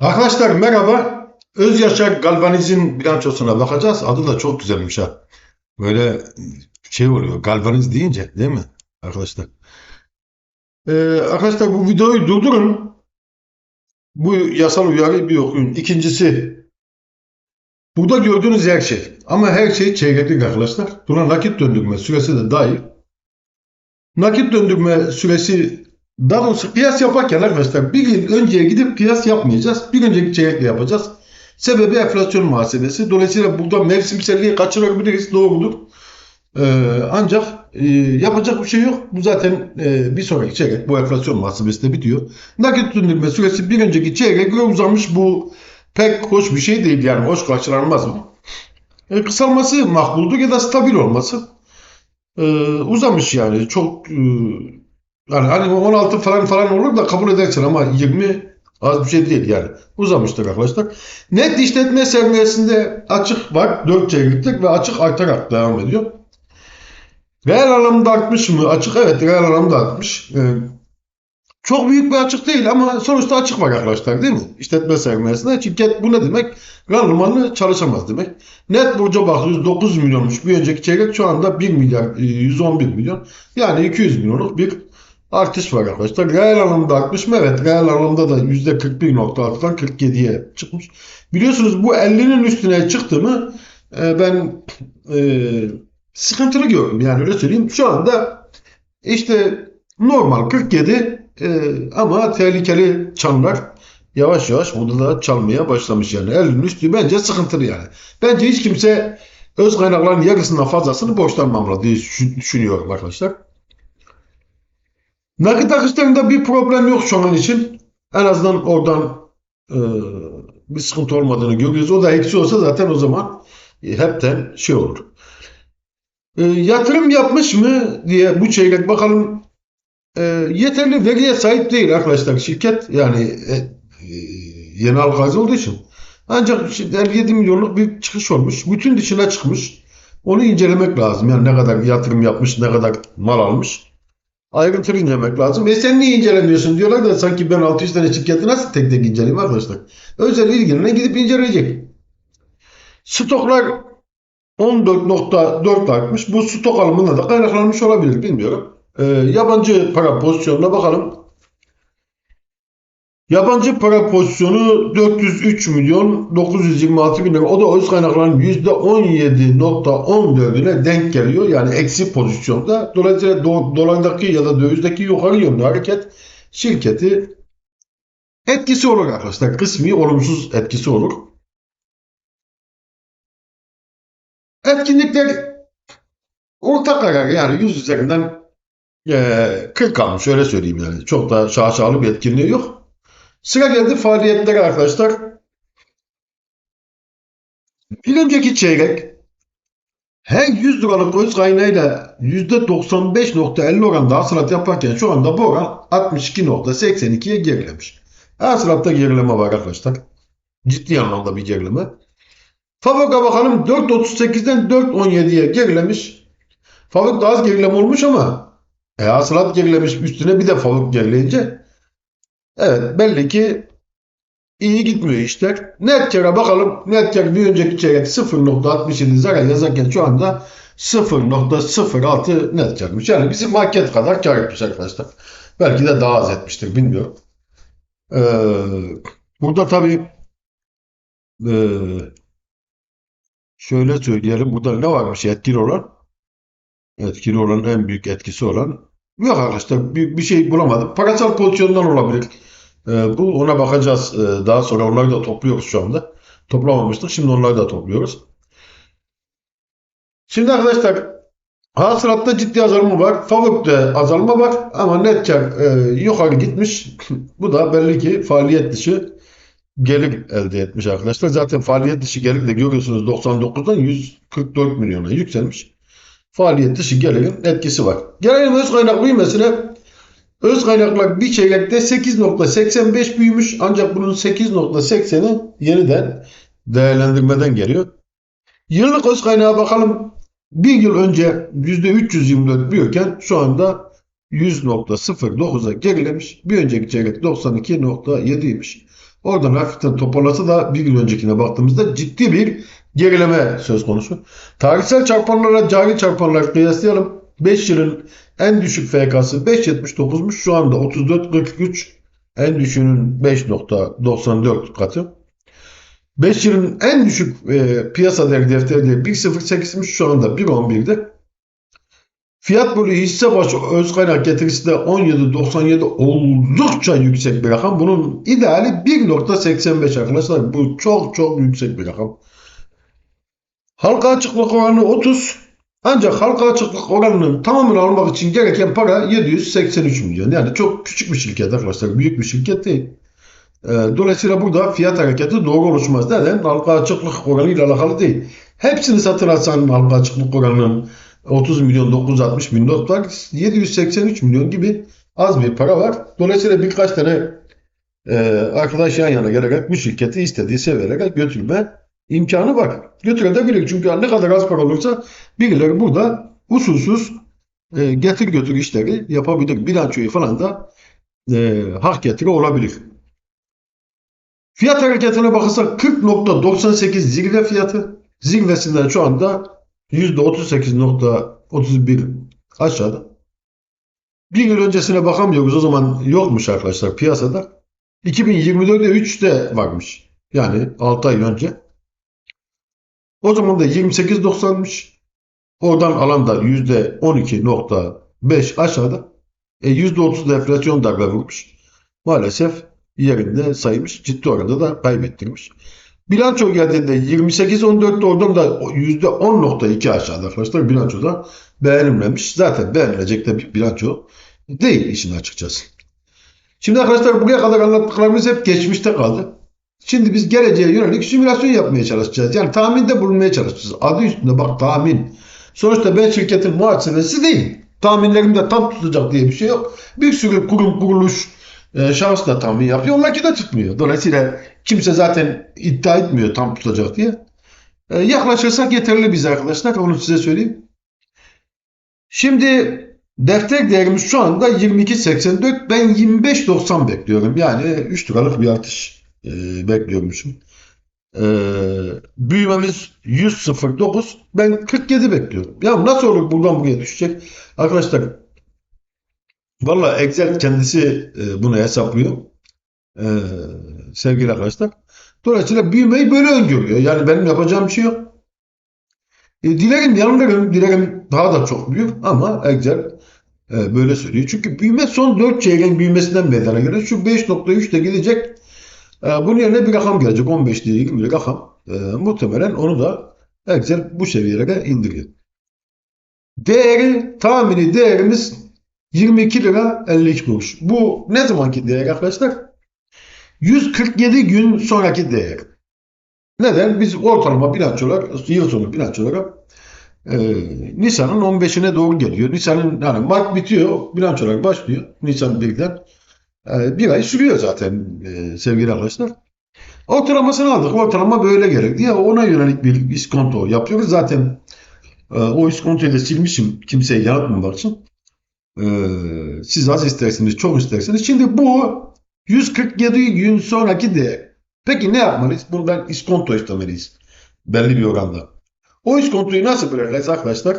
Arkadaşlar merhaba. Öz Yaşar Galvaniz'in bilançosuna bakacağız. Adı da çok güzelmiş ha. Böyle şey oluyor. Galvaniz deyince değil mi arkadaşlar? Ee, arkadaşlar bu videoyu durdurun. Bu yasal uyarıyı bir okuyun. İkincisi burada gördüğünüz her şey. Ama her şey çeyreklik arkadaşlar. Buna nakit döndürme süresi de dahil. Nakit döndürme süresi daha doğrusu kıyas yaparken arkadaşlar bir yıl önceye gidip kıyas yapmayacağız. Bir önceki çeyrekle yapacağız. Sebebi enflasyon muhasebesi. Dolayısıyla burada mevsimselliği kaçırabiliriz. Doğrudur. Ee, ancak e, yapacak bir şey yok. Bu zaten e, bir sonraki çeyrek bu enflasyon muhasebesi de bitiyor. Nakit döndürme süresi bir önceki çeyreğe göre uzamış. Bu pek hoş bir şey değil. Yani hoş karşılanmaz mı? E, kısalması makbuldür ya da stabil olması. E, uzamış yani. Çok e, yani hani 16 falan falan olur da kabul edersin ama 20 az bir şey değil yani. Uzamıştır arkadaşlar. Net işletme sermayesinde açık var. 4 çeyreklik ve açık artarak devam ediyor. Reel anlamda artmış mı? Açık evet reel anlamda artmış. Ee, çok büyük bir açık değil ama sonuçta açık var arkadaşlar değil mi? İşletme sermayesinde. Şirket bu ne demek? Randımanlı çalışamaz demek. Net borca bakıyoruz 9 milyonmuş. Bir önceki çeyrek şu anda 1 milyar e, 111 milyon. Yani 200 milyonluk bir artış var arkadaşlar. Reel anlamda artmış mı? Evet. Reel anlamda da %41.6'dan 47'ye çıkmış. Biliyorsunuz bu 50'nin üstüne çıktı mı e, ben e, sıkıntılı gördüm. Yani öyle söyleyeyim. Şu anda işte normal 47 e, ama tehlikeli çanlar yavaş yavaş burada da çalmaya başlamış yani. 50'nin üstü bence sıkıntılı yani. Bence hiç kimse öz kaynakların yarısından fazlasını borçlanmamalı diye düşün- düşünüyorum arkadaşlar. Nakit akışlarında bir problem yok şu an için. En azından oradan e, bir sıkıntı olmadığını görüyoruz. O da eksi olsa zaten o zaman e, hepten şey olur. E, yatırım yapmış mı diye bu çeyrek bakalım e, yeterli veriye sahip değil arkadaşlar şirket. Yani e, e, yeni halkası olduğu için. Ancak şimdi 57 milyonluk bir çıkış olmuş. Bütün dışına çıkmış. Onu incelemek lazım. Yani ne kadar yatırım yapmış, ne kadar mal almış. Ayrıntılı incelemek lazım. E sen niye incelemiyorsun diyorlar da sanki ben 600 tane şirketi nasıl tek tek inceleyeyim arkadaşlar. Özel ilgilenen gidip inceleyecek. Stoklar 14.4 artmış. Bu stok alımında da kaynaklanmış olabilir bilmiyorum. Ee, yabancı para pozisyonuna bakalım. Yabancı para pozisyonu 403 milyon 926 bin lira. O da öz kaynakların %17.14'üne denk geliyor. Yani eksi pozisyonda. Dolayısıyla do- dolardaki ya da dövizdeki yukarı yönlü hareket şirketi etkisi olur arkadaşlar. Kısmi olumsuz etkisi olur. Etkinlikler orta karar yani 100 üzerinden eee 40 almış öyle söyleyeyim yani. Çok da şaşalı bir etkinliği yok. Sıra geldi faaliyetlere arkadaşlar. Bir önceki çeyrek her 100 liralık öz kaynağıyla %95.50 oranda hasılat yaparken şu anda bu oran 62.82'ye gerilemiş. Hasılatta gerileme var arkadaşlar. Ciddi anlamda bir gerileme. Favok'a bakalım 4.38'den 4.17'ye gerilemiş. Favok da az gerileme olmuş ama e, hasılat gerilemiş üstüne bir de Favok gerileyince evet belli ki iyi gitmiyor işler. Net kâra bakalım. Net kâr bir önceki çeyrek 0.67 zarar yazarken şu anda 0.06 net kârmış. Yani bizim market kadar kâr etmiş arkadaşlar. Belki de daha az etmiştir bilmiyorum. Ee, burada tabii ee, şöyle söyleyelim. Burada ne varmış etkili olan? Etkili olan en büyük etkisi olan yok arkadaşlar bir, bir şey bulamadım. Parasal pozisyondan olabilir. Ee, bu ona bakacağız. Ee, daha sonra onları da topluyoruz şu anda. Toplamamıştık. Şimdi onları da topluyoruz. Şimdi arkadaşlar hasılatta ciddi azalma var. Favuk'ta azalma var. Ama net e, yukarı gitmiş. Bu da belli ki faaliyet dışı gelir elde etmiş arkadaşlar. Zaten faaliyet dışı gelir de görüyorsunuz 99'dan 144 milyona yükselmiş. Faaliyet dışı gelirin etkisi var. Gelelim öz kaynak büyümesine. Öz kaynaklar bir çeyrekte 8.85 büyümüş ancak bunun 8.80'i yeniden değerlendirmeden geliyor. Yıllık öz kaynağa bakalım. Bir yıl önce %324 büyürken şu anda 100.09'a gerilemiş. Bir önceki çeyrek 92.7'ymiş. Oradan hafiften toparlasa da bir yıl öncekine baktığımızda ciddi bir gerileme söz konusu. Tarihsel çarpanlara cari çarpanlar kıyaslayalım. 5 yılın en düşük FK'sı 5.79'muş. Şu anda 34.43. En düşüğünün 5.94 katı. 5 yılın en düşük e, piyasa değeri defteri de 1.08'miş. Şu anda 1.11'de. Fiyat bölü hisse başı öz kaynak getirisi de 17.97 oldukça yüksek bir rakam. Bunun ideali 1.85 arkadaşlar. Bu çok çok yüksek bir rakam. Halka açıklık oranı 30. Ancak halka açıklık oranının tamamını almak için gereken para 783 milyon. Yani çok küçük bir şirket arkadaşlar. Büyük bir şirket değil. Ee, Dolayısıyla burada fiyat hareketi doğru oluşmaz. Neden? Halka açıklık oranı ile alakalı değil. Hepsini satın alsan halka açıklık oranının 30 milyon 960 bin not var. 783 milyon gibi az bir para var. Dolayısıyla birkaç tane e, arkadaş yan yana gelerek bu şirketi istediği seviyelere götürme imkanı var. Götürebilir. Çünkü ne kadar az para olursa birileri burada usulsüz e, getir götür işleri yapabilir. Bilançoyu falan da e, hak getiri olabilir. Fiyat hareketine bakırsak 40.98 zirve fiyatı. Zirvesinden şu anda %38.31 aşağıda. Bir yıl öncesine bakamıyoruz. O zaman yokmuş arkadaşlar piyasada. 2024'de 3'te varmış. Yani 6 ay önce. O zaman da 28.90'mış. Oradan alan da %12.5 aşağıda. E %30 enflasyon darbe vurmuş. Maalesef yerinde saymış. Ciddi oranda da kaybettirmiş. Bilanço geldiğinde 28-14'te oradan da %10.2 aşağıda arkadaşlar bilançoda beğenilmemiş. Zaten beğenilecek de bir bilanço değil işin açıkçası. Şimdi arkadaşlar buraya kadar anlattıklarımız hep geçmişte kaldı. Şimdi biz geleceğe yönelik simülasyon yapmaya çalışacağız. Yani tahminde bulunmaya çalışacağız. Adı üstünde bak tahmin. Sonuçta ben şirketin muhasebesi değil. Tahminlerim de tam tutacak diye bir şey yok. Bir sürü kurum kuruluş e, da tahmin yapıyor. Onlarki de tutmuyor. Dolayısıyla kimse zaten iddia etmiyor tam tutacak diye. E, yaklaşırsak yeterli biz arkadaşlar. Onu size söyleyeyim. Şimdi defter değerimiz şu anda 22.84. Ben 25.90 bekliyorum. Yani 3 liralık bir artış e, bekliyormuşum. E, büyümemiz 100.09. Ben 47 bekliyorum. Ya nasıl olur buradan buraya düşecek? Arkadaşlar Valla Excel kendisi e, bunu hesaplıyor. E, sevgili arkadaşlar. Dolayısıyla büyümeyi böyle öngörüyor. Yani benim yapacağım bir şey yok. E, dilerim yanılırım. Dilerim daha da çok büyür. Ama Excel e, böyle söylüyor. Çünkü büyüme son 4 çeyreğin büyümesinden meydana gelir. Şu 5.3 de gelecek. E, bunun yerine bir rakam gelecek. 15 diye ilgili bir rakam. E, muhtemelen onu da Excel bu seviyelere indiriyor. Değeri, tahmini değerimiz 22 lira 52 kuruş. Bu ne zamanki değer arkadaşlar? 147 gün sonraki değer. Neden? Biz ortalama bilançolar, yıl sonu bilançolara e, Nisan'ın 15'ine doğru geliyor. Nisan'ın yani Mart bitiyor, bilançolar başlıyor. Nisan 1'den. E, bir ay sürüyor zaten e, sevgili arkadaşlar. Ortalamasını aldık. Ortalama böyle gelir diye ona yönelik bir iskonto yapıyoruz. Zaten e, o iskontoyu da silmişim kimseye yanıtmamak için. Ee, siz az isterseniz, çok isterseniz. Şimdi bu 147 gün sonraki değer. Peki ne yapmalıyız? Bundan iskonto istemeliyiz. Belli bir oranda. O iskontoyu nasıl belirleriz arkadaşlar?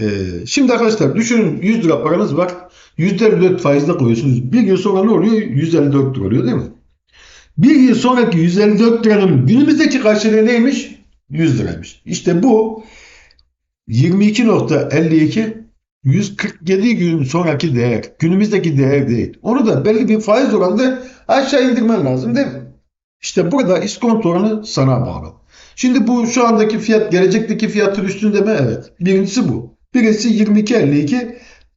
Ee, şimdi arkadaşlar düşünün 100 lira paranız var. %54 faizle koyuyorsunuz. Bir yıl sonra ne oluyor? 154 lira oluyor değil mi? Bir yıl sonraki 154 liranın günümüzdeki karşılığı neymiş? 100 liraymış. İşte bu 22.52 147 gün sonraki değer, günümüzdeki değer değil. Onu da belli bir faiz oranında aşağı indirmen lazım değil mi? İşte burada iskonto oranı sana bağlı. Şimdi bu şu andaki fiyat gelecekteki fiyatın üstünde mi? Evet. Birincisi bu. Birincisi 22.52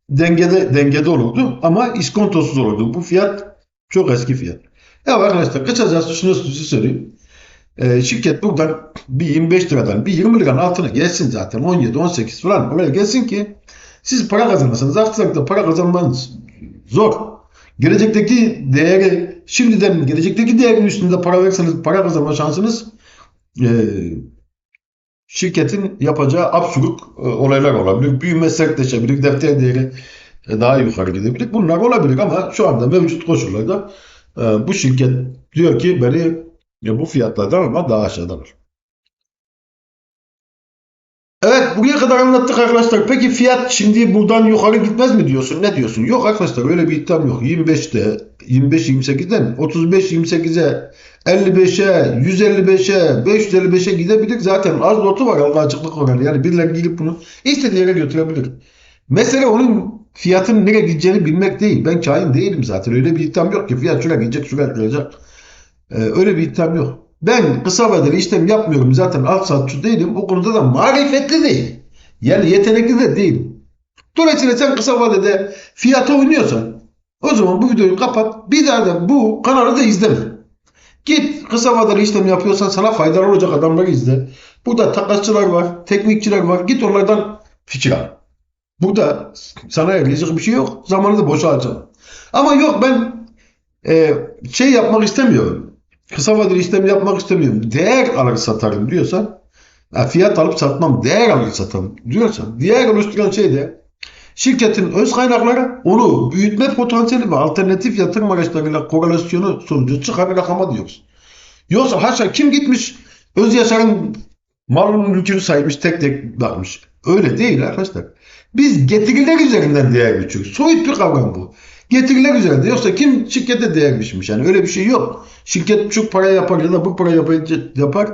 dengede dengede olurdu ama iskontosuz olurdu. Bu fiyat çok eski fiyat. Ya arkadaşlar kısacası şunu size söyleyeyim. Ee, şirket buradan bir 25 liradan bir 20 liranın altına gelsin zaten 17-18 falan oraya gelsin ki siz para kazanırsanız artık da para kazanmanız zor. Gelecekteki değeri şimdiden gelecekteki değerin üstünde para verirseniz para kazanma şansınız e, şirketin yapacağı absürt e, olaylar olabilir. Büyüme sertleşebilir, defter değeri daha yukarı gidebilir. Bunlar olabilir ama şu anda mevcut koşullarda e, bu şirket diyor ki beni bu fiyatlardan ama daha aşağıdan alır. Evet buraya kadar anlattık arkadaşlar. Peki fiyat şimdi buradan yukarı gitmez mi diyorsun? Ne diyorsun? Yok arkadaşlar öyle bir iddiam yok. 25'te, 25-28'den 35-28'e, 55'e, 155'e, 555'e gidebilir. Zaten az notu var Allah açıklık oranı. Yani birileri gelip bunu istediği yere götürebilir. Mesele onun fiyatın nereye gideceğini bilmek değil. Ben kain değilim zaten. Öyle bir iddiam yok ki fiyat şuraya gidecek, şuraya gidecek. Ee, öyle bir iddiam yok. Ben kısa vadeli işlem yapmıyorum. Zaten alt satçı değilim. O konuda da marifetli değilim. Yani yetenekli de değilim. Dolayısıyla sen kısa vadede fiyata oynuyorsan o zaman bu videoyu kapat. Bir daha da bu kanalı da izleme. Git kısa vadeli işlem yapıyorsan sana faydalı olacak adamları izle. Burada takasçılar var, teknikçiler var. Git onlardan fikir al. Burada sana yarayacak bir şey yok. Zamanı da boşa harcama. Ama yok ben e, şey yapmak istemiyorum. Kısa vadeli işlem yapmak istemiyorum. Değer alır satarım diyorsan fiyat alıp satmam değer alır satarım diyorsan değer oluşturan şey de şirketin öz kaynakları onu büyütme potansiyeli ve alternatif yatırım araçlarıyla korelasyonu sonucu çıkan rakama diyoruz. Yoksa haşa kim gitmiş öz yaşarın malının mülkünü saymış tek tek bakmış. Öyle değil arkadaşlar. Biz getiriler üzerinden değer biçiyoruz. Soyut bir kavram bu. Getiriler üzerinde. Yoksa kim şirkete değer biçmiş yani öyle bir şey yok. Şirket şu para yapar ya da bu para yapar, yapar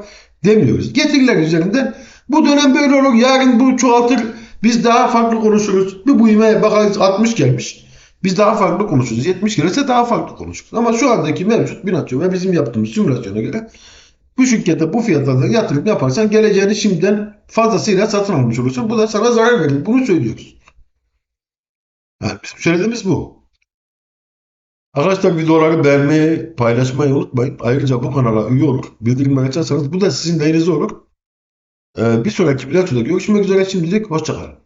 demiyoruz. Getiriler üzerinden bu dönem böyle olur. Yarın bu çoğaltır. Biz daha farklı konuşuruz. Bir büyümeye bakarız 60 gelmiş. Biz daha farklı konuşuruz. 70 gelirse daha farklı konuşuruz. Ama şu andaki mevcut bilanço ve bizim yaptığımız simülasyona göre bu şirkete bu fiyatlarda yatırım yaparsan geleceğini şimdiden fazlasıyla satın almış olursun. Bu da sana zarar verir. Bunu söylüyoruz. Yani bizim söylediğimiz bu. Arkadaşlar videoları beğenmeyi, paylaşmayı unutmayın. Ayrıca bu kanala üye olup bildirimleri açarsanız bu da sizin lehinize olur. Ee, bir sonraki videoda görüşmek üzere. Şimdilik hoşçakalın.